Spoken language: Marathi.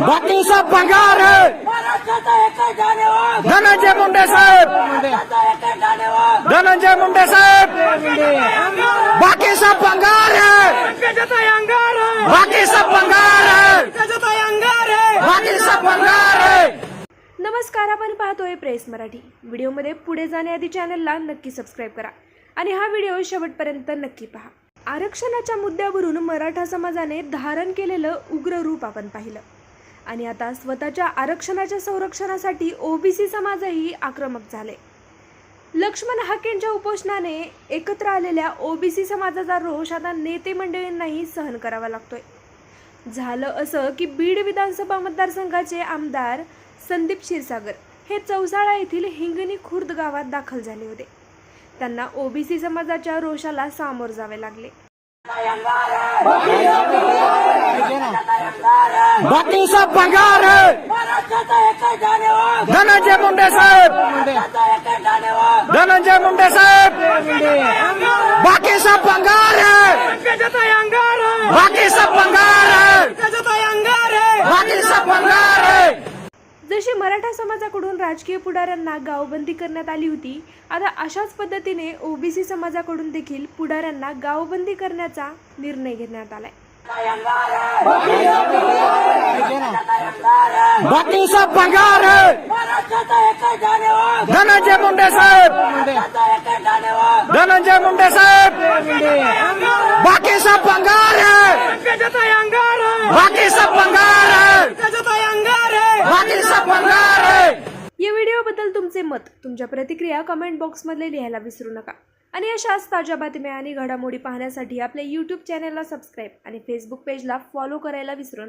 बाकी सब भंगार धनंजय मुंडे साहेब. धनंजय मुंडे साहेब. बाकी सब भंगार है बाकी सब भंगार बाकी सब भंगार नमस्कार आपण पाहतोय प्रेस मराठी. व्हिडिओमध्ये पुढे जाण्याआधी चॅनलला नक्की सबस्क्राईब करा. आणि हा व्हिडिओ शेवटपर्यंत नक्की पहा. आरक्षणाच्या मुद्द्यावरून मराठा समाजाने धारण केलेलं उग्र रूप आपण पाहिलं. आणि आता स्वतःच्या आरक्षणाच्या संरक्षणासाठी ओबीसी समाजही आक्रमक झाले. लक्ष्मण हाकेंच्या उपोषणाने एकत्र आलेल्या ओबीसी समाजाचा रोष आता नेते मंडळींनाही सहन करावा लागतोय. झालं असं की बीड विधानसभा मतदारसंघाचे आमदार संदीप क्षीरसागर हे चौसाळा येथील हिंगणी खुर्द गावात दाखल झाले होते. त्यांना ओबीसी समाजाच्या रोषाला सामोर जावे लागले. बाकी सब धनंजय मुंडे साहेब. धनंजय मुंडे साहेब. बाकी सब भंगार है जशी मराठा समाजाकडून राजकीय पुढाऱ्यांना गावबंदी करण्यात आली होती आता अशाच पद्धतीने ओबीसी समाजाकडून देखील पुढाऱ्यांना गावबंदी करण्याचा निर्णय घेण्यात आलाय. धनंजय मुंडे साहेब। धनंजय मुंडे साहेब। याबद्दल तुमचे मत तुमच्या प्रतिक्रिया कमेंट बॉक्समध्ये लिहायला विसरू नका. आणि अशाच ताज्या बातम्या आणि घडामोडी पाहण्यासाठी आपल्या यूट्यूब चॅनलला सबस्क्राईब आणि फेसबुक पेजला फॉलो करायला विसरू नका.